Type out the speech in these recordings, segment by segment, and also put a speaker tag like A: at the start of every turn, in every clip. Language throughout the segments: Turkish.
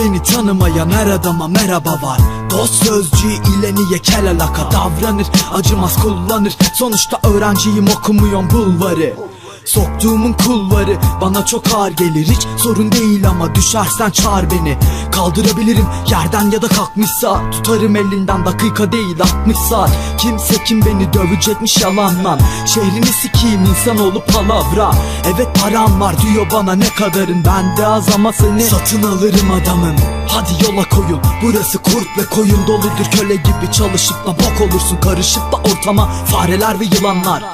A: Beni tanımayan her adama merhaba var. Dost sözcüğü ile niye kel alaka davranır? Acımaz kullanır. Sonuçta öğrenciyim okumuyorum bulvarı Soktuğumun kulvarı bana çok ağır gelir. Hiç sorun değil ama düşersen çağır beni. Kaldırabilirim yerden ya da kalkmışsa. Tutarım elinden dakika değil 60 saat. Kimse kim beni dövecekmiş yalanla Şehrini sikiyim insanoğlu palavra. Evet param var diyor bana ne kadarın. Bende az ama seni satın alırım adamım. Hadi yola koyun. Burası kurt ve koyun doludur. Köle gibi çalışıp da bok olursun. Karışıp da ortama fareler ve yılanlar.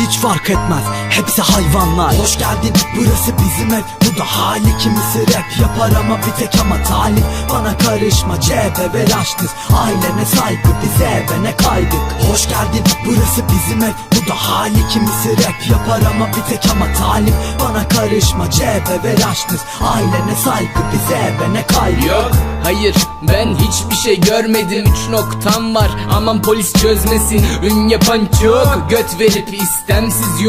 A: Hiç fark etmez hepsi hayvanlar. Hoş geldin burası bizim ev. Bu da hali kimisi rap yapar ama bir tek ama talip. Bana karışma cebe ve raştız Ailene saygı bize eve ne kaydık. Hoş geldin burası bizim ev. Bu da hali kimisi rap yapar ama bir tek ama talip. Bana karışma cebe ve raştız Ailene saygı bize eve ne kaydık.
B: Yok hayır ben hiçbir şey görmedim. Üç noktam var aman polis çözmesin. Ün yapan çok göt verip istemsiz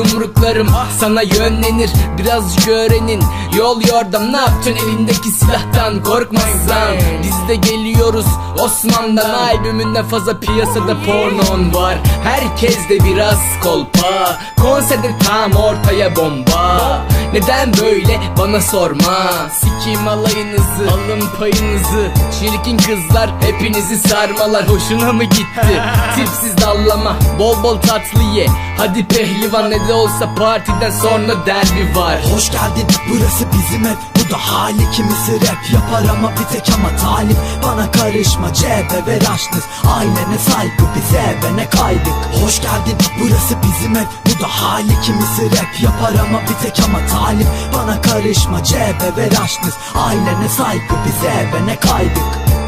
B: yumruklarım Sana yönlenir birazcık öğrenin Yol yordam ne yaptın elindeki silahtan? Korkmazsan Biz de geliyoruz Osman'dan. Albümünden fazla piyasada pornon var. Herkes de biraz kolpa. Konserde tam ortaya bomba Neden böyle? Bana sorma. Sikim alayınızı alın payınızı. Çirkin kızlar hepinizi sarmalar. Hoşuna mı gitti? Tipsiz dallama bol bol tatlı ye. Hadi pehlivan ne de olsa partiden sonra derbi var.
A: Hoş geldin burası bizim ev. Bu da hali kimisi rap. Yapar ama bir tek ama talip. Bana karışma cebe ve raştız Ailene saygı bize eve ne kaydık? Hoş geldin burası bizim ev da hali kimisi rap yapar ama bir tek ama talip. Bana karışma cebe ve raştız Ailene saygı bize eve ne kaydık